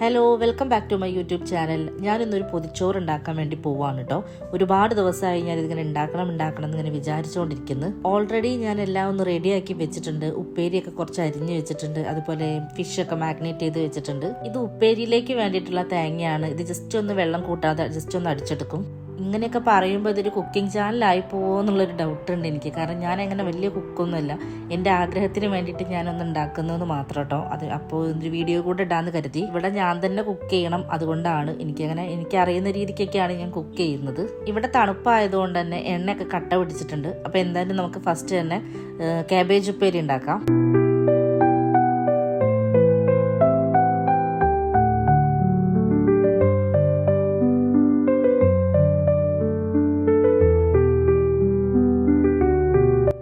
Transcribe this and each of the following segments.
Hello welcome back to my YouTube channel ഞാനിന്നൊരു പൊതിച്ചോറ് ഉണ്ടാക്കാൻ വേണ്ടി പോവാണ് കേട്ടോ ഒരുപാട് ദിവസമായി ഞാൻ ഇതിങ്ങനെ ഉണ്ടാക്കണം ഉണ്ടാക്കണം എന്നിങ്ങനെ വിചാരിച്ചുകൊണ്ടിരിക്കുന്നു ഓൾറെഡി ഞാൻ എല്ലാം ഒന്ന് റെഡിയാക്കി വെച്ചിട്ടുണ്ട്. ഉപ്പേരിയൊക്കെ കുറച്ച് അരിഞ്ഞ് വെച്ചിട്ടുണ്ട്. അതുപോലെ ഫിഷ് ഒക്കെ മാഗ്നേറ്റ് ചെയ്ത് വെച്ചിട്ടുണ്ട്. ഇത് ഉപ്പേരിയിലേക്ക് വേണ്ടിയിട്ടുള്ള തേങ്ങയാണ്. ഇത് ജസ്റ്റ് ഒന്ന് വെള്ളം കൂട്ടാതെ ജസ്റ്റ് ഒന്ന് അടിച്ചെടുക്കും. ഇങ്ങനെയൊക്കെ പറയുമ്പോൾ ഇതൊരു കുക്കിംഗ് ചാനലായി പോകുമെന്നുള്ളൊരു ഡൗട്ട് ഉണ്ട് എനിക്ക്. കാരണം ഞാൻ അങ്ങനെ വലിയ കുക്കൊന്നുമല്ല എന്റെ ആഗ്രഹത്തിന് വേണ്ടിയിട്ട് ഞാനൊന്ന് ഉണ്ടാക്കുന്നതെന്ന് മാത്രം കേട്ടോ അത് അപ്പോൾ ഒരു വീഡിയോ കൂടെ ഇടാന്ന് കരുതി. ഇവിടെ ഞാൻ തന്നെ കുക്ക് ചെയ്യണം അതുകൊണ്ടാണ് എനിക്കങ്ങനെ എനിക്കറിയുന്ന രീതിക്കൊക്കെയാണ് ഞാൻ കുക്ക് ചെയ്യുന്നത്. ഇവിടെ തണുപ്പായതുകൊണ്ട് തന്നെ എണ്ണയൊക്കെ കട്ട പിടിച്ചിട്ടുണ്ട്. അപ്പോൾ എന്തായാലും നമുക്ക് ഫസ്റ്റ് തന്നെ ക്യാബേജ് ഉപ്പേരി ഉണ്ടാക്കാം.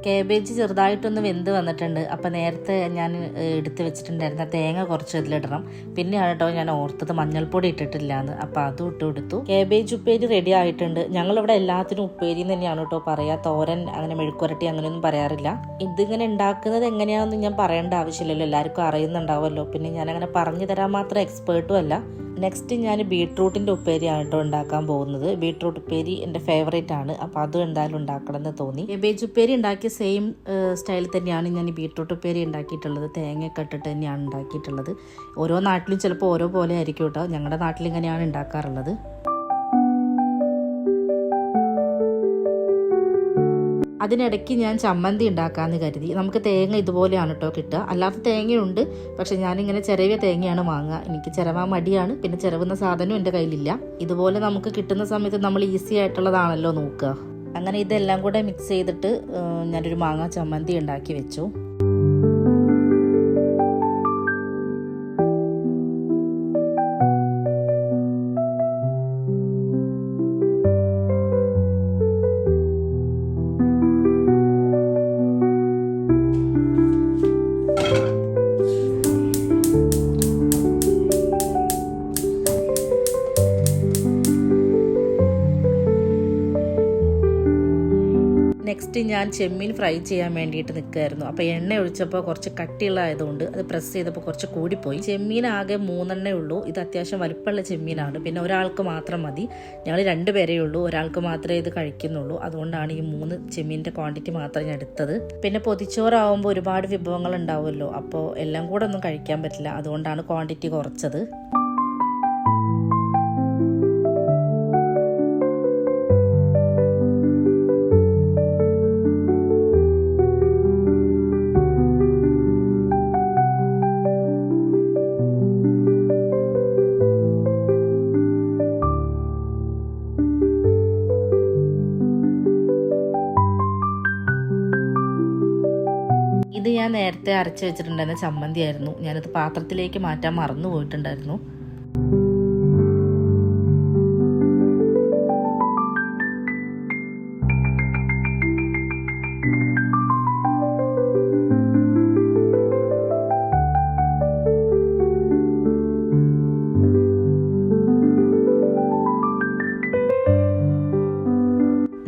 കേബേജ് ചെറുതായിട്ടൊന്ന് വെന്ത് വന്നിട്ടുണ്ട്. അപ്പം നേരത്തെ ഞാൻ എടുത്ത് വെച്ചിട്ടുണ്ടായിരുന്ന തേങ്ങ കുറച്ച് ഇതിലിടണം. പിന്നെ കേട്ടോ ഞാൻ ഓർത്തത് മഞ്ഞൾപ്പൊടി ഇട്ടിട്ടില്ല എന്ന് അപ്പം അതും ഇട്ട് കൊടുത്തു. കേബേജ് ഉപ്പേരി റെഡി ആയിട്ടുണ്ട്. ഞങ്ങളിവിടെ എല്ലാത്തിനും ഉപ്പേരി തന്നെയാണ് കേട്ടോ പറയാ. തോരൻ അങ്ങനെ മെഴുക്കുരട്ടി അങ്ങനെയൊന്നും പറയാറില്ല. ഇതിങ്ങനെ ഉണ്ടാക്കുന്നത് എങ്ങനെയാണെന്ന് ഞാൻ പറയേണ്ട ആവശ്യമില്ലല്ലോ. എല്ലാവർക്കും അറിയുന്നുണ്ടാവുമല്ലോ. പിന്നെ ഞാനങ്ങനെ പറഞ്ഞു തരാൻ മാത്രം എക്സ്പേർട്ടും അല്ല. നെക്സ്റ്റ് ഞാൻ ബീട്രൂട്ടിന്റെ ഉപ്പേരി ആട്ടോ ഉണ്ടാക്കാൻ പോകുന്നത്. ബീട്രൂട്ട് ഉപ്പേരി എന്റെ ഫേവറേറ്റ് ആണ്. അപ്പോൾ അതും എന്തായാലും ഉണ്ടാക്കണം എന്ന് തോന്നി. കേബേജ് ഉപ്പേരി ഉണ്ടാക്കിയ സെയിം സ്റ്റൈൽ തന്നെയാണ് ഞാൻ ഈ ബീട്രൂട്ട് ഉപ്പേരി ഉണ്ടാക്കിയിട്ടുള്ളത്. തേങ്ങയൊക്കെ ഇട്ടിട്ട് തന്നെയാണ് ഉണ്ടാക്കിയിട്ടുള്ളത്. ഓരോ നാട്ടിലും ചിലപ്പോൾ ഓരോ പോലെ ആയിരിക്കും കേട്ടോ ഞങ്ങളുടെ നാട്ടിൽ ഇങ്ങനെയാണ് ഉണ്ടാക്കാറുള്ളത്. അതിനിടയ്ക്ക് ഞാൻ ചമ്മന്തി ഉണ്ടാക്കാമെന്ന് കരുതി. നമുക്ക് തേങ്ങ ഇതുപോലെയാണ് കേട്ടോ കിട്ടുക. അല്ലാത്ത തേങ്ങയുണ്ട്. പക്ഷെ ഞാനിങ്ങനെ ചെറിയ തേങ്ങയാണ് വാങ്ങുക. എനിക്ക് ചിരവാൻ മടിയാണ്. പിന്നെ ചിരവുന്ന സാധനവും എന്റെ കയ്യിലില്ല. ഇതുപോലെ നമുക്ക് കിട്ടുന്ന സമയത്ത് നമ്മൾ ഈസി ആയിട്ടുള്ളതാണല്ലോ നോക്കുക. അങ്ങനെ ഇതെല്ലാം കൂടെ മിക്സ് ചെയ്തിട്ട് ഞാനൊരു മാങ്ങ ചമ്മന്തി ഉണ്ടാക്കി വെച്ചു. നെക്സ്റ്റ് ഞാൻ ചെമ്മീൻ ഫ്രൈ ചെയ്യാൻ വേണ്ടിയിട്ട് നിൽക്കുമായിരുന്നു അപ്പോൾ എണ്ണ ഒഴിച്ചപ്പോൾ കുറച്ച് കട്ടിയുള്ളതായതുകൊണ്ട് അത് പ്രസ് ചെയ്തപ്പോൾ കുറച്ച് കൂടിപ്പോയി. ചെമ്മീൻ ആകെ മൂന്നെണ്ണേ ഉള്ളൂ. ഇത് അത്യാവശ്യം വലുപ്പമുള്ള ചെമ്മീനാണ്. പിന്നെ ഒരാൾക്ക് മാത്രം മതി. ഞങ്ങൾ രണ്ട് പേരേ ഉള്ളൂ. ഒരാൾക്ക് മാത്രമേ ഇത് കഴിക്കുന്നുള്ളൂ. അതുകൊണ്ടാണ് ഈ മൂന്ന് ചെമ്മീന്റെ ക്വാണ്ടിറ്റി മാത്രം ഞാൻ എടുത്തത്. പിന്നെ പൊതിച്ചോറാവുമ്പോൾ ഒരുപാട് വിഭവങ്ങൾ ഉണ്ടാവുമല്ലോ. അപ്പോൾ എല്ലാം കൂടെ ഒന്നും കഴിക്കാൻ പറ്റില്ല. അതുകൊണ്ടാണ് ക്വാണ്ടിറ്റി കുറച്ചത്. ഞാൻ നേരത്തെ അരച്ച് വെച്ചിട്ടുണ്ടായിരുന്ന ചമ്മന്തി ആയിരുന്നു ഞാനത് പാത്രത്തിലേക്ക് മാറ്റാൻ മറന്നു പോയിട്ടുണ്ടായിരുന്നു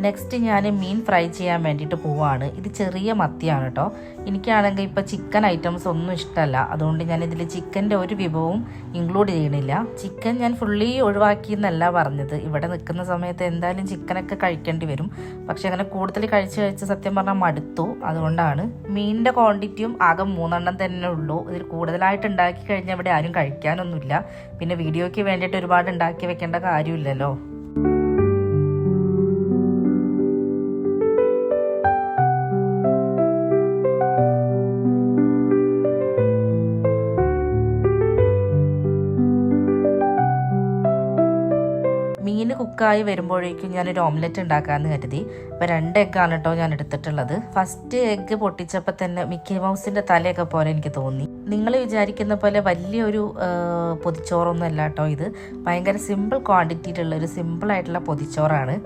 നെക്സ്റ്റ് ഞാൻ മീൻ ഫ്രൈ ചെയ്യാൻ വേണ്ടിയിട്ട് പോവാണ്. ഇത് ചെറിയ മത്തിയാണ് കേട്ടോ എനിക്കാണെങ്കിൽ ഇപ്പോൾ ചിക്കൻ ഐറ്റംസ് ഒന്നും ഇഷ്ടമല്ല അതുകൊണ്ട് ഞാൻ ഇതിൽ ചിക്കന്റെ ഒരു വിഭവവും ഇൻക്ലൂഡ് ചെയ്യണില്ല. ചിക്കൻ ഞാൻ ഫുള്ളി ഒഴിവാക്കി എന്നല്ല പറഞ്ഞത്. ഇവിടെ നിൽക്കുന്ന സമയത്ത് എന്തായാലും ചിക്കനൊക്കെ കഴിക്കേണ്ടി വരും. പക്ഷെ അങ്ങനെ കൂടുതൽ കഴിച്ച് കഴിച്ച് സത്യം പറഞ്ഞാൽ മടുത്തു. അതുകൊണ്ടാണ് മീനിന്റെ ക്വാണ്ടിറ്റിയും ആകെ മൂന്നെണ്ണം തന്നെ ഉള്ളൂ. ഇതിൽ കൂടുതലായിട്ട് ഉണ്ടാക്കി കഴിഞ്ഞാൽ ഇവിടെ ആരും കഴിക്കാനൊന്നുമില്ല. പിന്നെ വീഡിയോയ്ക്ക് വേണ്ടിയിട്ട് ഒരുപാട് ഉണ്ടാക്കി വെക്കേണ്ട കാര്യമില്ലല്ലോ. കുക്കായി വരുമ്പോഴേക്കും ഞാനൊരു ഓംലെറ്റ് ഉണ്ടാക്കാമെന്ന് കരുതി. അപ്പോൾ രണ്ട് എഗ്ഗാണ് കേട്ടോ ഞാൻ എടുത്തിട്ടുള്ളത്. ഫസ്റ്റ് എഗ്ഗ് പൊട്ടിച്ചപ്പോൾ തന്നെ മിക്കി മൗസിന്റെ തലയൊക്കെ പോലെ എനിക്ക് തോന്നി. നിങ്ങൾ വിചാരിക്കുന്ന പോലെ വലിയൊരു പൊതിച്ചോറൊന്നും അല്ല കേട്ടോ ഇത്. ഭയങ്കര സിമ്പിൾ ക്വാണ്ടിറ്റിയിലുള്ള ഒരു സിമ്പിൾ ആയിട്ടുള്ള പൊതിച്ചോറാണ്.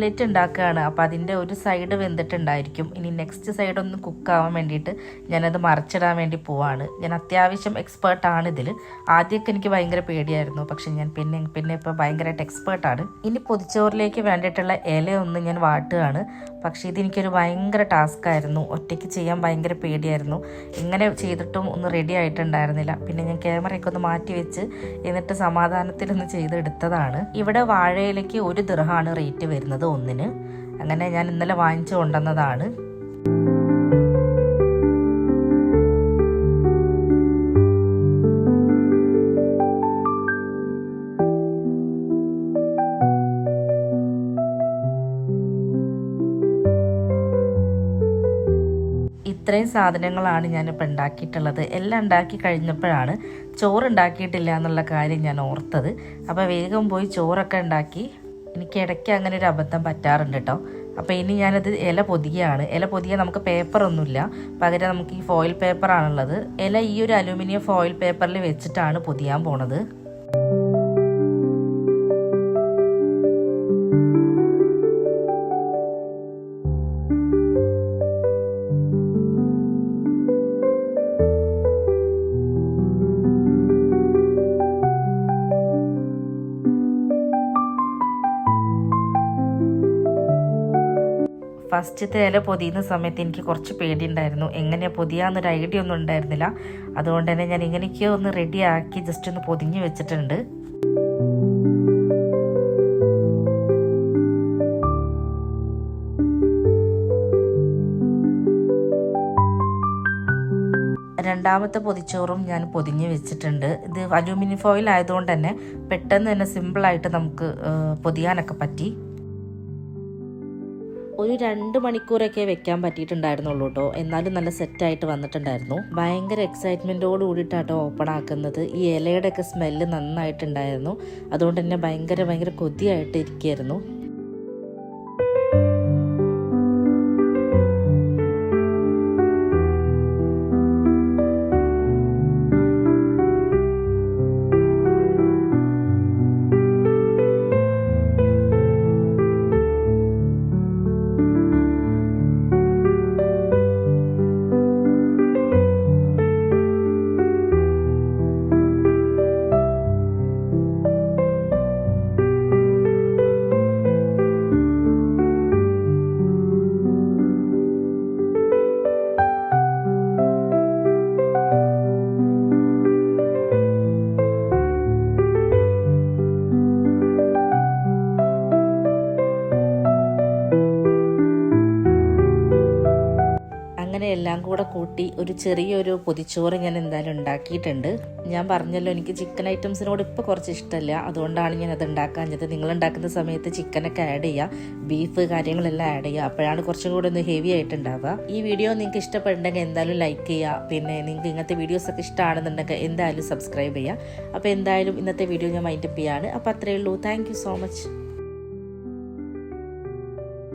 ഓംലെറ്റ് ഉണ്ടാക്കുകയാണ്. അപ്പോൾ അതിന്റെ ഒരു സൈഡ് വെന്തിട്ടുണ്ടായിരിക്കും. ഇനി നെക്സ്റ്റ് സൈഡ് ഒന്ന് കുക്കാവാൻ വേണ്ടിയിട്ട് ഞാനത് മറിച്ചിടാൻ വേണ്ടി പോവാണ്. ഞാൻ അത്യാവശ്യം എക്സ്പേർട്ടാണ് ഇതിൽ ആദ്യമൊക്കെ എനിക്ക് ഭയങ്കര പേടിയായിരുന്നു. പക്ഷെ ഞാൻ പിന്നെ പിന്നെ ഇപ്പോൾ ഭയങ്കരമായിട്ട് എക്സ്പേർട്ടാണ് ഇനി പൊതിച്ചോറിലേക്ക് വേണ്ടിയിട്ടുള്ള ഇലയൊന്ന് ഞാൻ വാട്ടുകയാണ്. പക്ഷേ ഇതെനിക്കൊരു ഭയങ്കര ടാസ്ക് ആയിരുന്നു ഒറ്റയ്ക്ക് ചെയ്യാൻ ഭയങ്കര പേടിയായിരുന്നു. ഇങ്ങനെ ചെയ്തിട്ടും ഒന്ന് റെഡി ആയിട്ടുണ്ടായിരുന്നില്ല. പിന്നെ ഞാൻ ക്യാമറയൊക്കെ ഒന്ന് മാറ്റി വെച്ച് എന്നിട്ട് സമാധാനത്തിലൊന്ന് ചെയ്തെടുത്തതാണ്. ഇവിടെ വാഴയിലേക്ക് ഒരു ദിർഹാണ് റേറ്റ് വരുന്നത് ഒന്നിന്. അങ്ങനെ ഞാൻ ഇന്നലെ വാങ്ങിച്ചു കൊണ്ടുവന്നതാണ്. ഇത്രയും സാധനങ്ങളാണ് ഞാനിപ്പോൾ ഉണ്ടാക്കിയിട്ടുള്ളത്. എല്ലാം ഉണ്ടാക്കി കഴിഞ്ഞപ്പോഴാണ് ചോറ് ഉണ്ടാക്കിയിട്ടില്ല എന്നുള്ള കാര്യം ഞാൻ ഓർത്തത്. അപ്പോൾ വേഗം പോയി ചോറൊക്കെ ഉണ്ടാക്കി. എനിക്ക് ഇടയ്ക്ക് അങ്ങനെ ഒരു അബദ്ധം പറ്റാറുണ്ട് കേട്ടോ. അപ്പോൾ ഇനി ഞാനത് ഇല പൊതിയാണ്. ഇല പൊതിയ നമുക്ക് പേപ്പറൊന്നുമില്ല പകരം നമുക്ക് ഈ ഫോയിൽ പേപ്പറാണുള്ളത് ഇല ഈ ഒരു അലൂമിനിയം ഫോയിൽ പേപ്പറിൽ വെച്ചിട്ടാണ് പൊതിയാൻ പോണത്. ഫസ്റ്റത്തെ ഇല പൊതിയുന്ന സമയത്ത് എനിക്ക് കുറച്ച് പേടിയുണ്ടായിരുന്നു. എങ്ങനെയാണ് പൊതിയാന്നൊരു ഐഡിയ ഒന്നും ഉണ്ടായിരുന്നില്ല. അതുകൊണ്ട് തന്നെ ഞാൻ ഇങ്ങനെയൊക്കെയോ ഒന്ന് റെഡി ആക്കി ജസ്റ്റ് ഒന്ന് പൊതിഞ്ഞ് വെച്ചിട്ടുണ്ട്. രണ്ടാമത്തെ പൊതിച്ചോറും ഞാൻ പൊതിഞ്ഞ് വെച്ചിട്ടുണ്ട്. ഇത് അലൂമിനിയം ഫോയിൽ ആയതുകൊണ്ട് തന്നെ പെട്ടെന്ന് തന്നെ സിമ്പിളായിട്ട് നമുക്ക് പൊതിയാനൊക്കെ പറ്റി. ഒരു രണ്ട് മണിക്കൂറൊക്കെ വെക്കാൻ പറ്റിയിട്ടുണ്ടായിരുന്നുള്ളൂ കേട്ടോ എന്നാലും നല്ല സെറ്റായിട്ട് വന്നിട്ടുണ്ടായിരുന്നു. ഭയങ്കര എക്സൈറ്റ്മെന്റോട് കൂടിയിട്ടാട്ടോ ഓപ്പൺ ആക്കുന്നത്. ഈ ഇലയുടെ ഒക്കെ സ്മെല്ല് നന്നായിട്ടുണ്ടായിരുന്നു. അതുകൊണ്ട് തന്നെ ഭയങ്കര ഭയങ്കര കൊതിയായിട്ട് ഇരിക്കുകയായിരുന്നു അങ്ങനെ എല്ലാം കൂടെ കൂട്ടി ഒരു ചെറിയൊരു പൊതിച്ചോറ് ഞാൻ എന്തായാലും ഉണ്ടാക്കിയിട്ടുണ്ട്. ഞാൻ പറഞ്ഞല്ലോ എനിക്ക് ചിക്കൻ ഐറ്റംസിനോട് ഇപ്പോൾ കുറച്ച് ഇഷ്ടമല്ല അതുകൊണ്ടാണ് ഞാൻ അത് ഉണ്ടാക്കാഞ്ഞത്. നിങ്ങൾ ഉണ്ടാക്കുന്ന സമയത്ത് ചിക്കനൊക്കെ ആഡ് ചെയ്യുക ബീഫ് കാര്യങ്ങളെല്ലാം ആഡ് ചെയ്യുക അപ്പോഴാണ് കുറച്ചും കൂടെ ഒന്ന് ഹെവി ആയിട്ടുണ്ടാവുക. ഈ വീഡിയോ നിങ്ങൾക്ക് ഇഷ്ടപ്പെടുന്നുണ്ടെങ്കിൽ എന്തായാലും ലൈക്ക് ചെയ്യുക പിന്നെ നിങ്ങൾക്ക് ഇങ്ങനത്തെ വീഡിയോസൊക്കെ ഇഷ്ടമാണെന്നുണ്ടെങ്കിൽ എന്തായാലും സബ്സ്ക്രൈബ് ചെയ്യുക അപ്പോൾ എന്തായാലും ഇന്നത്തെ വീഡിയോ ഞാൻ മൈൻഡപ്പ് ചെയ്യാണ്. അപ്പോൾ അത്രയേ ഉള്ളൂ. Thank so much